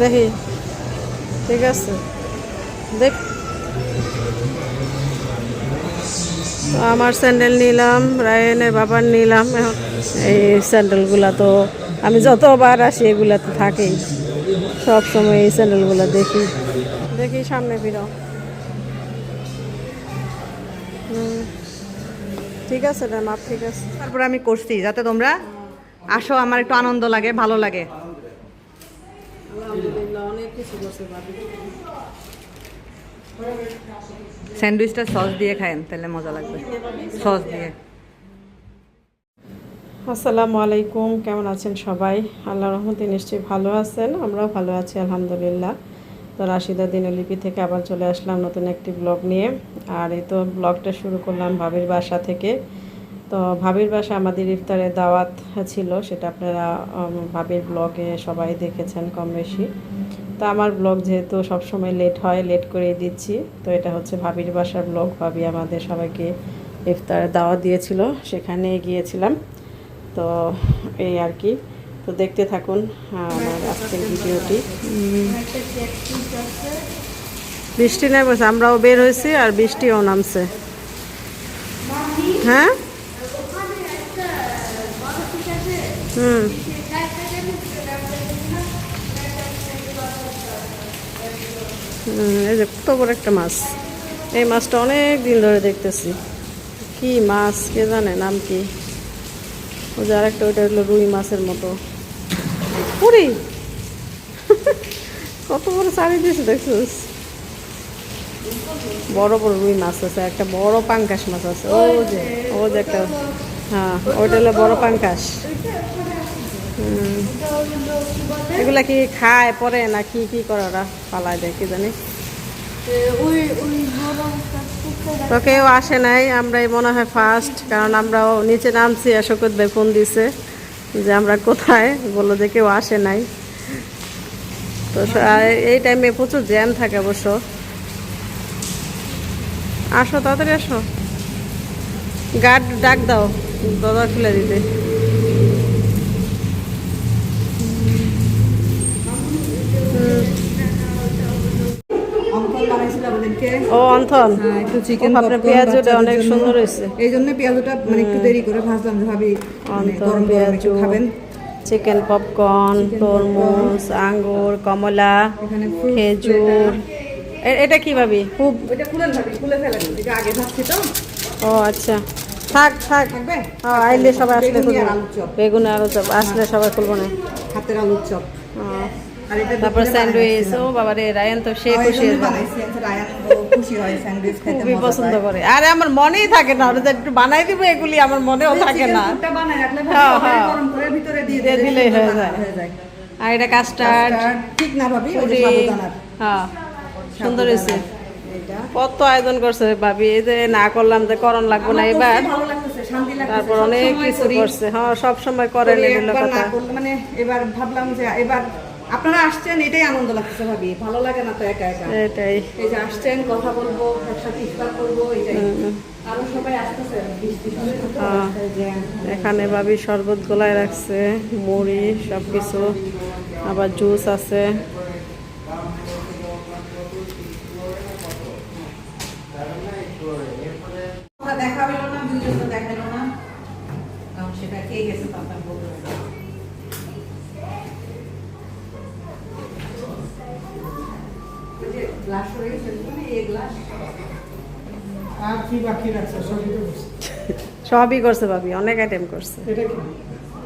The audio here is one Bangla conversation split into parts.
দেখি। ঠিক আছে। দেখ। আমার স্যান্ডেল নিলাম, রায়নের বাবার নিলাম। এই স্যান্ডেলগুলা তো আমি যতবার আসি এগুলা তো থাকেই সব সময় এই স্যান্ডেলগুলো দেখি। দেখি সামনে ফিরো ঠিক আছে মাপ, ঠিক আছে। তারপর আমি করছি, যাতে তোমরা আসো, আমার একটু আনন্দ লাগে, ভালো লাগে। আলহামদুলিল্লাহ অনেক কিছু করছে ভাবি স্যান্ডউইচটা সস দিয়ে খায়েন তাহলে মজা লাগবে। সস দিয়ে। আসসালামু আলাইকুম কেমন আছেন সবাই? আল্লাহ রহমতে নিশ্চয়ই ভালো আছেন আমরাও ভালো আছি আলহামদুলিল্লাহ। তো রাশিদা দিনলিপি থেকে আবার চলে আসলাম নতুন একটি ব্লগ নিয়ে। আর এই তো ব্লগটা শুরু করলাম ভাবির বাসা থেকে। তো ভাবির বাসা আমাদের ইফতারের দাওয়াত ছিল, সেটা আপনারা ভাবির ব্লগে সবাই দেখেছেন কম বেশি। তো আমার ব্লগ যেহেতু সবসময় লেট হয়, লেট করে দিচ্ছি, তো এটা হচ্ছে ভাবির বাসার ব্লগ। ভাবি আমাদের সবাইকে ইফতারের দাওয়াত দিয়েছিল সেখানে গিয়েছিলাম। তো এই আর কি, তো দেখতে থাকুন আমার আজকের ভিডিওটি। বৃষ্টি বসে আমরাও বের হয়েছি আর বৃষ্টিও নামছে। হ্যাঁ? হুম। এই যে কত বড় একটা মাছ। এই মাছটা অনেক দিন ধরে দেখতেছি। কি মাছ, কে জানে, নাম কি? ওই যে আরেকটা, ওইটা হলো রুই মাছের মতো। পুরি! কত বড় চারি দিয়েছে, দেখছিস? বড় বড় রুই মাছ আছে, একটা বড় পাঙ্কাশ মাছ আছে। ও যে ও যে একটা হ্যাঁ ওইটা হলো বড় পাঙ্কাশ। এগুলা কি খায় পরে না কি কি করে ওরা পালায় দেয় কি জানি। তো কেউ আসে নাই আমরাই মনে হয় ফার্স্ট কারণ আমরাও নিচে নামছি অশোকত ভাই ফোন দিছে যে আমরা কোথায় বলল যে কেউ আসে নাই। তো এই টাইমে প্রচুর জ্যাম থাকে অবশ্য। আসো তাড়াতাড়ি আসো। গার্ড ডাক দাও দরজা খুলে দিতে। ও অন্থন। হ্যাঁ, একটু চিকেন আপনার পেঁয়াজটা অনেক সুন্দর হয়েছে। এই জন্য পেঁয়াজটা মানে একটু দেরি করে ভাজলাম ভাবি মানে গরম গরম একটু খাবেন। চিকেন পপকর্ন তরমুজ আঙ্গুর কমলা খেজুর। এটা কি ভাবি? খুব খুলেন ভাবি খুলে ফেলেন এটা আগে ভাজছি তো? ও আচ্ছা। থাক থাক। থাকবে? ও, আইলে সবাই আসলে বেগুনি খুলবো। বেগুন আলু চপ আসলে সবাই খুলবো না। হাতের আলুর চপ। এটা তারপর স্যান্ডউইচ ও বানাইছিলাম। বাবা রে রায়ান তো সে খুশি হয়ে আচ্ছা, খুশি স্যান্ডউইচ খাইতে খুবই পছন্দ করে। আরে আমার মনেই থাকে না ওরা একটু বানাই দিব এগুলি আমার মনেও থাকে না। হ্যাঁ, হ্যাঁ। গরম করে ভিতরে দিয়ে দিয়ে দিলে দিলেই হয়ে যায়। আর এটা কাস্টার্ড। ঠিক না ভাবি হ্যাঁ সুন্দর হয়েছে। কত আয়োজন করছে ভাবি এই যে না করলাম যে করণ লাগবো না এবার। তারপর অনেক কিছু করছে হ্যাঁ সব সময় করেন করি, এগুলো কথা। মানে এবার ভাবলাম যে এবার আপনারা আসছেন এটাই আনন্দ লাগতেছে ভাবি। ভালো লাগে না তো একা একা? এটাই। এই যে আসছেন কথা বলব একসাথে ইফতার করব এটাই। আরও সবাই আসতেছে বিশ ত্রিশ জনের মতো হ্যাঁ। এখানে ভাবি শরবত গোলায় রাখছে মুড়ি সব কিছু আবার জুস আছে। দেখা হলো না দুইজন তো দেখাল না। কারণ সেটা খেয়ে গেছে তো গ্লাস রয়ে গেছে মানে এই গ্লাস আর কি বাকি রাখছে সবই করছে ভাবি অনেক আইটেম করছে। এটা কি?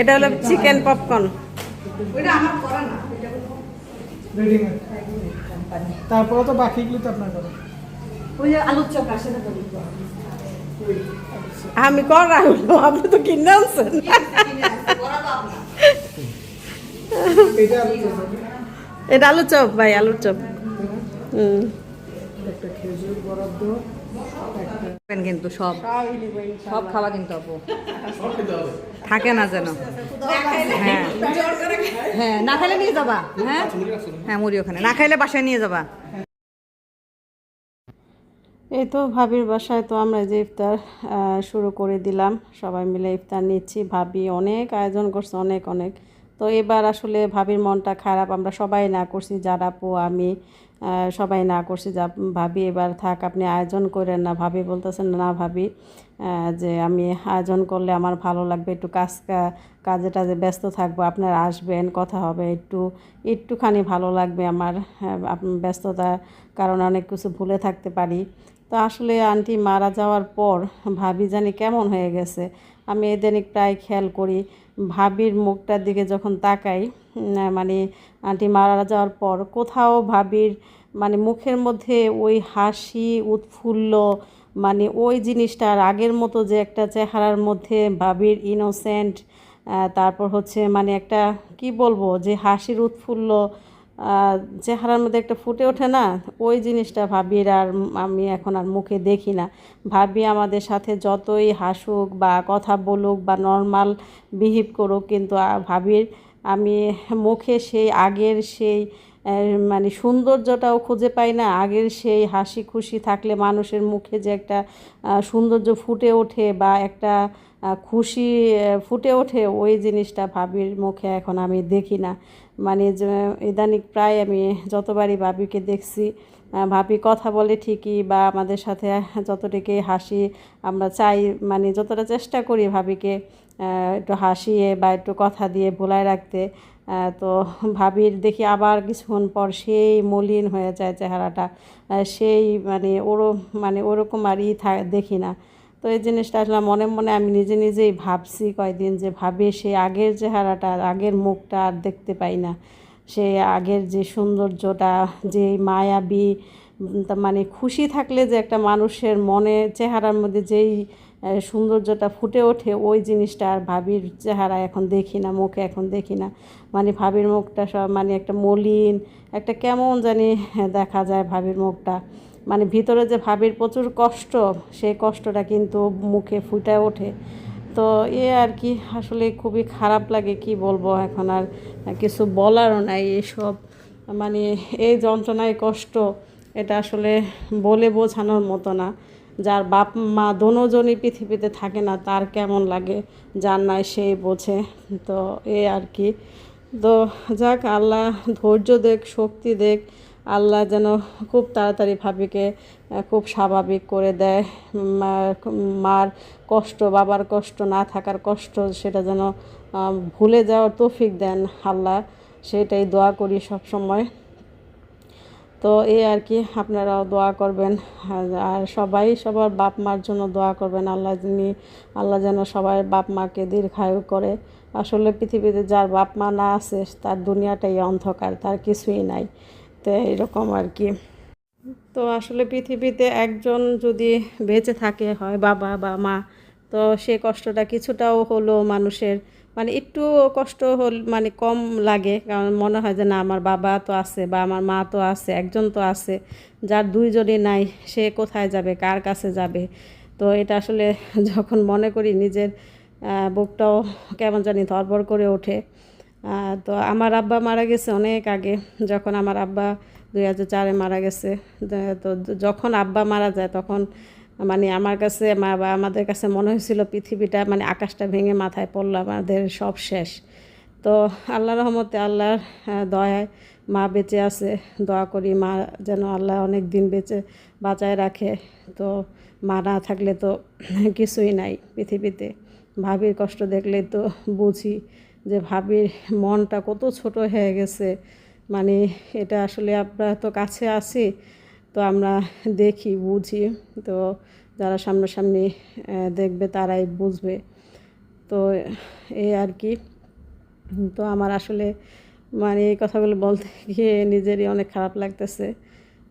এটা হলো চিকেন পপকর্ন ওইটা আমার করা না ওইটা রেডিমেড তারপরে তো বাকিগুলো তো আপনার করা। ওই যে আলুর চপ আসে না বলি আমি করা হলো আপনি তো কিনে আনছেন। এটা আলু চপ। এটা আলু চপ ভাই আলুর চপ। কিন্তু সব। সব খাওয়া কিন্তু আপু। থাকে না যেন। হ্যাঁ। হ্যাঁ না খাইলে নিয়ে যাবা হ্যাঁ? হ্যাঁ মুড়ি ওখানে। না খাইলে বাসায় নিয়ে যাবা। এই তো ভাবির বাসায় তো আমরা যে ইফতার শুরু করে দিলাম। সবাই মিলে ইফতার নিচ্ছি। ভাবি অনেক আয়োজন করছে, অনেক অনেক। তো এবার আসলে ভাবির মনটা খারাপ। আমরা সবাই না করছি, যারা পো আমি। সবাই না করছি, যা ভাবি এবার থাক, আপনি আয়োজন করেন না, ভাবি বলতেছেন না ভাবি যে আমি আয়োজন করলে আমার ভালো লাগবে, একটু কাজ, কাজে টাজে ব্যস্ত থাকব, আপনারা আসবেন, কথা হবে, একটু, একটুখানি ভালো লাগবে আমার ব্যস্ততা কারণ ব্যস্ততার কারণে অনেক কিছু ভুলে থাকতে পারি। তো আসলে আন্টি মারা যাওয়ার পর ভাবি জানি কেমন হয়ে গেছে। আমি এদিনিক প্রায় খেয়াল করি, ভাবির মুখটার দিকে যখন তাকাই মানে আন্টি মারা যাওয়ার পর কোথাও ভাবির মানে মুখের মধ্যে ওই হাসি, উৎফুল্ল মানে ওই জিনিসটা আর আগের মতো যে একটা চেহারার মধ্যে ভাবির ইনোসেন্ট তারপর হচ্ছে মানে একটা, কি বলব, যে হাসির উৎফুল্ল চেহারার মধ্যে একটা ফুটে ওঠে না, ওই জিনিসটা ভাবির আর আমি এখন আর মুখে দেখি না। ভাবি আমাদের সাথে যতই হাসুক বা কথা বলুক বা নর্মাল বিহেভ করুক, কিন্তু ভাবির আমি মুখে সেই আগের সেই মানে সৌন্দর্যটাও খুঁজে পাই না। আগের সেই হাসি খুশি থাকলে মানুষের মুখে যে একটা সৌন্দর্য ফুটে ওঠে বা একটা খুশি ফুটে ওঠে, ওই জিনিসটা ভাবির মুখে এখন আমি দেখি না। মানে ইদানিক প্রায় আমি যতবারই ভাবিকে দেখছি ভাবি কথা বলে ঠিকই বা আমাদের সাথে যতটুকু হাসি আমরা চাই মানে যতটা চেষ্টা করি ভাবিকে একটু হাসিয়ে বা একটু কথা দিয়ে ভোলায় রাখতে তো ভাবির দেখি আবার কিছুক্ষণ পর সেই মলিন হয়ে যায় চেহারাটা। সেই মানে ওরও মানে ওরকম আর ই দেখি না। তো এই জিনিসটা আসলে মনে মনে আমি নিজে নিজেই ভাবছি কয়দিন যে ভাবি সেই আগের চেহারাটা, আগের মুখটা আর দেখতে পাই না। সে আগের যে সৌন্দর্যটা, যে মায়াবী মানে খুশি থাকলে যে একটা মানুষের মনে, চেহারার মধ্যে যেই সৌন্দর্যটা ফুটে ওঠে, ওই জিনিসটা আর ভাবির চেহারা এখন দেখি না, মুখে এখন দেখি না। মানে ভাবির মুখটা সব মানে একটা মলিন, একটা কেমন জানি দেখা যায় ভাবির মুখটা। মানে ভিতরে যে ভাবির প্রচুর কষ্ট, সেই কষ্টটা কিন্তু মুখে ফুটে ওঠে। তো এ আর কি, আসলে খুবই খারাপ লাগে, কি বলব এখন আর কিছু বলারও নাই এসব। মানে এই যন্ত্রণায় কষ্ট, এটা আসলে বলে বোঝানোর মতো না। যার বাপ মা দোনোজনই পৃথিবীতে থাকে না, তার কেমন লাগে, যার নাই সেই বোঝে। তো এ আর কি। তো যাক, আল্লাহ ধৈর্য দেখ, শক্তি দেখ আল্লাহ যেন খুব তাড়াতাড়ি ভাবিকে খুব স্বাভাবিক করে দেয়। মার কষ্ট, বাবার কষ্ট না থাকার কষ্ট, সেটা যেন ভুলে যাওয়ার তৌফিক দেন আল্লাহ। সেটাই দোয়া করি সব সময় তো এই আর কি, আপনারাও দোয়া করবেন। আর- সবাই সবার বাপ মার জন্য দোয়া করবেন আল্লাহ যিনি, আল্লাহ যেন সবাই বাপ মাকে দীর্ঘায়ু করে। আসলে পৃথিবীতে যার বাপ মা না আছে, তার দুনিয়াটাই অন্ধকার, তার কিছুই নাই। তো এরকম আর কি। তো আসলে পৃথিবীতে একজন যদি বেঁচে থাকে, হয় বাবা বা মা, তো সে কষ্টটা কিছুটাও হলো মানুষের। মানে একটু কষ্ট হল মানে কম লাগে, কারণ মনে হয় যে না, আমার বাবা তো আছে বা আমার মা তো আছে, একজন তো আছে, যার দুইজনই নাই, সে কোথায় যাবে, কার কাছে যাবে? তো এটা আসলে যখন মনে করি, নিজের বুকটাও কেমন জানি ধরবর করে ওঠে। তো আমার আব্বা মারা গেছে অনেক আগে, যখন আমার আব্বা দুই হাজার চারে মারা গেছে। তো যখন আব্বা মারা যায় তখন মানে আমার কাছে মা বা আমাদের কাছে মনে হয়েছিল পৃথিবীটা মানে আকাশটা ভেঙে মাথায় পড়ল, আমাদের সব শেষ। তো আল্লাহ রহমতে আল্লাহর দয়ায় মা বেঁচে আছে। দোয়া করি মা যেন আল্লাহ অনেক দিন বেঁচে বাঁচায় রাখে। তো মা না থাকলে তো কিছুই নাই পৃথিবীতে। ভাবির কষ্ট দেখলে তো বুঝি যে ভাবির মনটা কত ছোট হয়ে গেছে। মানে এটা আসলে আমরা তো কাছে আছি, তো আমরা দেখি, বুঝি। তো যারা সামনাসামনি দেখবে তারাই বুঝবে। তো এই আর কি। তো আমার আসলে মানে এই কথাগুলো বলতে গিয়ে নিজেরই অনেক খারাপ লাগতেছে।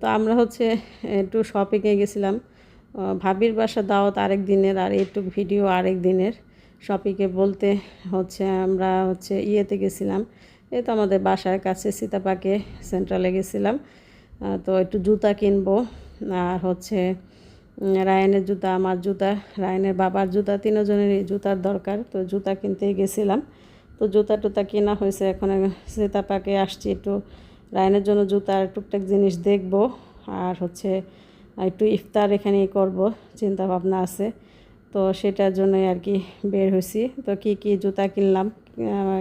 তো আমরা হচ্ছে একটু শপিংয়ে গেছিলাম। ভাবির বাসা দাওয়াত আরেক দিনের, আর একটু ভিডিও আরেক দিনের। শপিংয়ে বলতে হচ্ছে, আমরা হচ্ছে ইয়েতে গেছিলাম। এই তো আমাদের বাসার কাছে সীতাপাকে সেন্ট্রালে গেছিলাম। তো একটু জুতা কিনবো। আর হচ্ছে রায়নের জুতা, আমার জুতা, রায়নের বাবার জুতা, তিনজনেরই জুতার দরকার। তো জুতা কিনতেই গেছিলাম। তো জুতা টুতা কেনা হয়েছে। এখন সীতাপাকে আসছি একটু রায়নের জন্য জুতার টুকটাক জিনিস দেখব। আর হচ্ছে, একটু ইফতার এখানেই করব। চিন্তা ভাবনা আছে। তো সেটার জন্যই আর কি বের হয়েছি। তো কি কি জুতা কিনলাম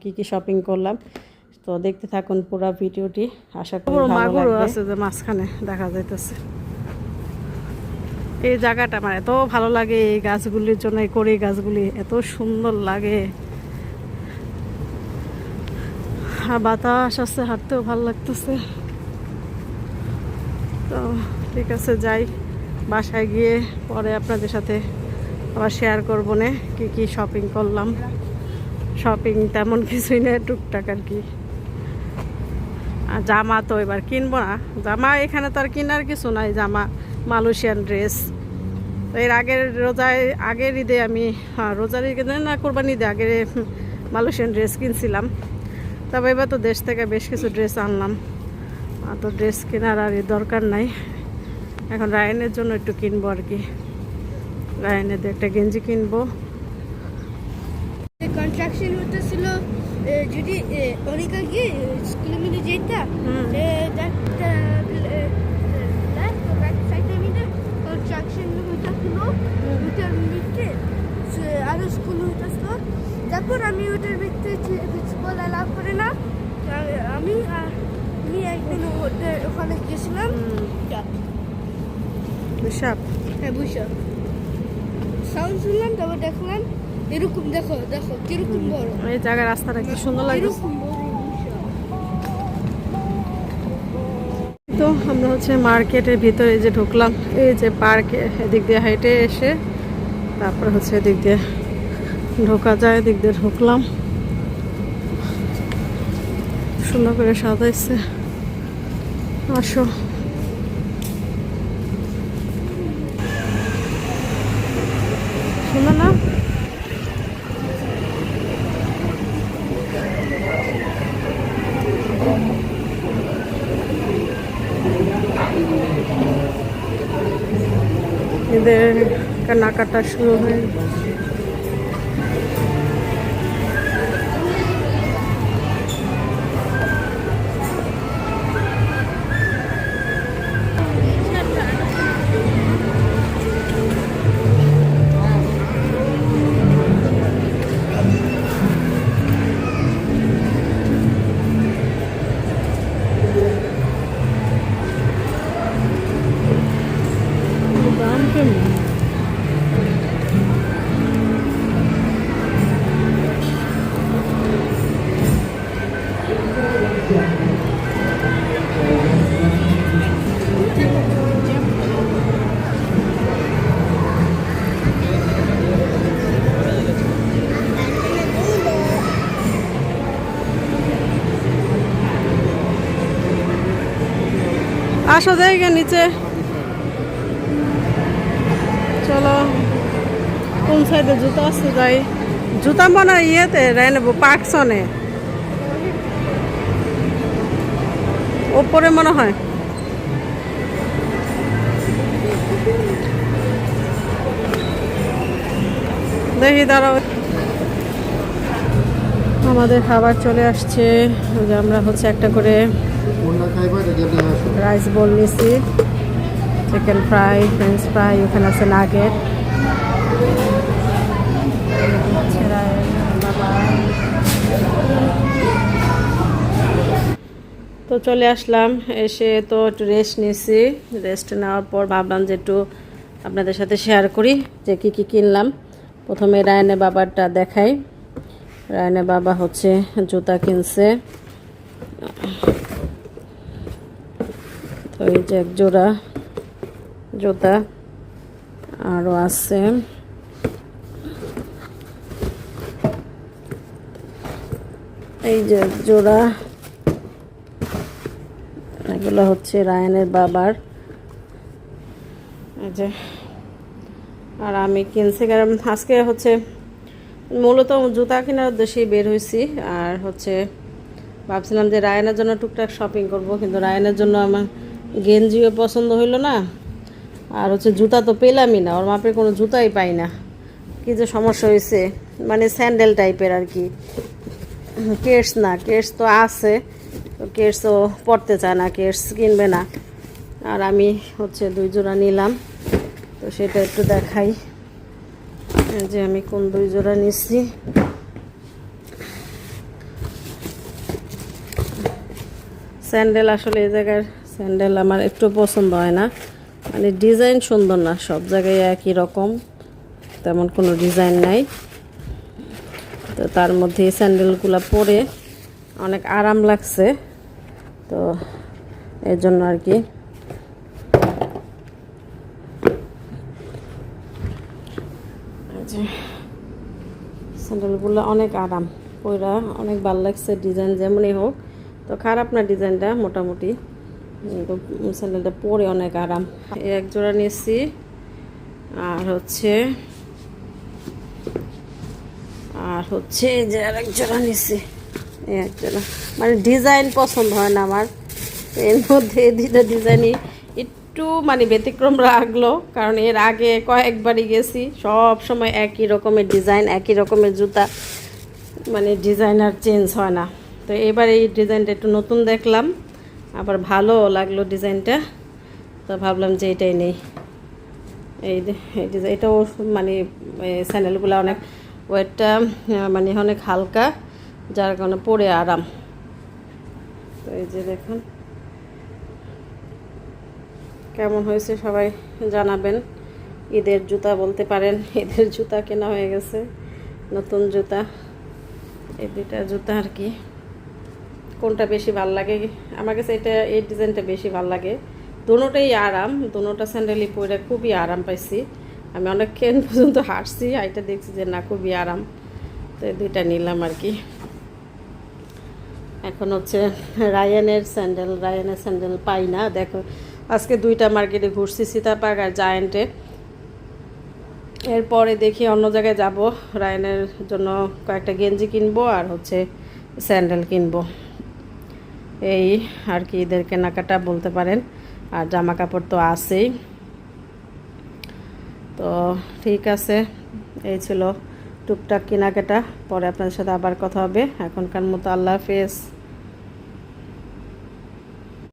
কি কি শপিং করলাম তো দেখতে থাকুন পুরো ভিডিওটি। আশা করি ভালো লাগবে। আছে যে মাঝখানে দেখা যাইতেছে। এই জায়গাটা আমার এত ভালো লাগে এই গাছগুলির জন্য এই কড়ি গাছগুলি এত সুন্দর লাগে। আর বাতাস আছে হাঁটতেও ভালো লাগতেছে। তো ঠিক আছে যাই বাসায় গিয়ে পরে আপনাদের সাথে আবার শেয়ার করব না, কী কী শপিং করলাম। শপিং তেমন কিছুই না টুকটাক আর কি। আর জামা তো এবার কিনবো না। জামা এখানে তো আর কেনার কিছু নাই, জামা মালয়েশিয়ান ড্রেস তো এর আগের রোজায়, আগের ঈদে আমি হ্যাঁ রোজার ঈদে না কোরবানি ঈদে আগের মালয়েশিয়ান ড্রেস কিনছিলাম। তবে এবার তো দেশ থেকে বেশ কিছু ড্রেস আনলাম। তো ড্রেস কেনার আর দরকার নাই। এখন রায়নের জন্য একটু কিনবো আর কি। দিয়ে একটা গেঞ্জি কিনবো। কনস্ট্রাকশন হতেছিল যদি অনেক আগে স্কুলে মিলে যেতাম আরও স্কুল হইতেছিল তারপর আমি ওটার ভিতরে প্রিন্সিপাল অ্যালাউ করে না আমি আমি একদিন ওদের ওখানে গেছিলাম হ্যাঁ বুঝছ সাউন্ড শুনলাম তারপর দেখলাম এরকম দেখো দেখো কীরকম বড়। এই জায়গার রাস্তাটা কি সুন্দর বুঝছ তো আমরা হচ্ছে মার্কেটের ভিতরে যে ঢুকলাম এই যে পার্কে এদিক দিয়ে হেঁটে এসে তারপর হচ্ছে এদিক দিয়ে ঢোকা যায় এদিক দিয়ে ঢুকলাম। সুন্দর করে সাজাইছে। আসো। সুন্দর না? এদের কেনাকাটা শুরু হয়ে আসো জায়গা নিচে। চলো, কোন সাইডে জুতা আছে যাই। জুতা মনে ইয়েতে রাই নেব পাকসনে ওপরে মনে হয়। দেখি, দাঁড়াও। আমাদের খাবার চলে আসছে। যে আমরা হচ্ছে একটা করে রাইস বল নিছি চিকেন ফ্রাই, ফ্রেঞ্চ ফ্রাই, ওখানে আছে নাগেট। তো চলে আসলাম, এসে তো একটু রেস্ট নিয়েছি। রেস্ট নেওয়ার পর ভাবলাম যে একটু আপনাদের সাথে শেয়ার করি যে কি কি কিনলাম। প্রথমে রায়নে বাবারটা দেখাই। রায়নে বাবা হচ্ছে জুতা কিনছে। তো এই যে এক জোড়া জুতা আরও আছে। এই যে জোড়া, এগুলো হচ্ছে রায়নের বাবার। আর আমি কিনছি কারণ আজকে হচ্ছে মূলত জুতা কেনার উদ্দেশ্যেই বের হয়েছি আর হচ্ছে ভাবছিলাম যে রায়নের জন্য টুকটাক শপিং করব, কিন্তু রায়নের জন্য আমার গেঞ্জিও পছন্দ হইল না। আর হচ্ছে জুতা তো পেলামই না, ওর মাপের কোনো জুতাই পাই না। কি যে সমস্যা হয়েছে মানে স্যান্ডেল টাইপের আর কি। কেটস না কেটস তো আছে, তো কেটসও পড়তে চায় না কেটস কিনবে না। আর আমি হচ্ছে দুই জোড়া নিলাম, তো সেটা একটু দেখাই। যে আমি কোন দুই জোড়া নিচ্ছি। স্যান্ডেল আসলে এই জায়গার স্যান্ডেল আমার একটু পছন্দ হয় না। মানে ডিজাইন সুন্দর না, সব জায়গায় একই রকম, তেমন কোনো ডিজাইন নাই। তো তার মধ্যে এই স্যান্ডেলগুলো পরে অনেক আরাম লাগছে। তো এর জন্য আর কি স্যান্ডেলগুলো অনেক আরাম। পরা অনেক ভালো লাগছে ডিজাইন যেমনই হোক। তো খারাপ না ডিজাইনটা মোটামুটি। কিন্তু স্যান্ডেলটা পরে অনেক আরাম। এক জোড়া নিয়েছি। আর হচ্ছে আর হচ্ছে এই যে এক জোড়া নিয়েছি। এই এক জোড়া। মানে ডিজাইন পছন্দ হয় না আমার। এর মধ্যে এই দুইটা ডিজাইনই একটু মানে ব্যতিক্রম রাখল কারণ এর আগে কয়েকবারই গেছি। সব সময় একই রকমের ডিজাইন, একই রকমের জুতা মানে ডিজাইন আর চেঞ্জ হয় না। তো এবার এই ডিজাইনটা একটু নতুন দেখলাম, আবার ভালো লাগল ডিজাইনটা। তো ভাবলাম যে এটাই নেই। এই এটাও মানে স্যান্ডেলগুলো অনেক ওয়েটটা মানে অনেক হালকা, যার কারণে পরে আরাম। তো এই যে দেখুন। কেমন হয়েছে সবাই জানাবেন। ঈদের জুতা বলতে পারেন, ঈদের জুতা কেনা হয়ে গেছে, নতুন জুতা। এই দুইটা জুতা আর কি। কোনটা বেশি ভালো লাগে? আমার কাছে এটা, এই ডিজাইনটা বেশি ভালো লাগে। দুটোটাই আরাম, দুটোটা স্যান্ডেলই পরে খুবই আরাম পাইছি। আমি অনেকক্ষণ পর্যন্ত হাঁটছি এটা দেখছি যে না, খুবই আরাম। তো এই দুইটা নিলাম আর কি। এখন হচ্ছে রায়ানের স্যান্ডেল রায়ানের স্যান্ডেল পাই না। দেখো আজকে দুইটা মার্কেটে ঘুরছি, সীতাপাক আর জায়েন্টে। এরপরে দেখি অন্য জায়গায় যাব, রায়নের জন্য কয়েকটা গেঞ্জি কিনবো আর হচ্ছে স্যান্ডেল কিনবো। এই আর কি ঈদের কেনাকাটা বলতে পারেন, আর জামা কাপড় তো আছেই। তো ঠিক আছে, এই ছিল টুকটাক কেনাকাটা, পরে আপনাদের সাথে আবার কথা হবে। এখনকার মতো আল্লাহ হাফেজ।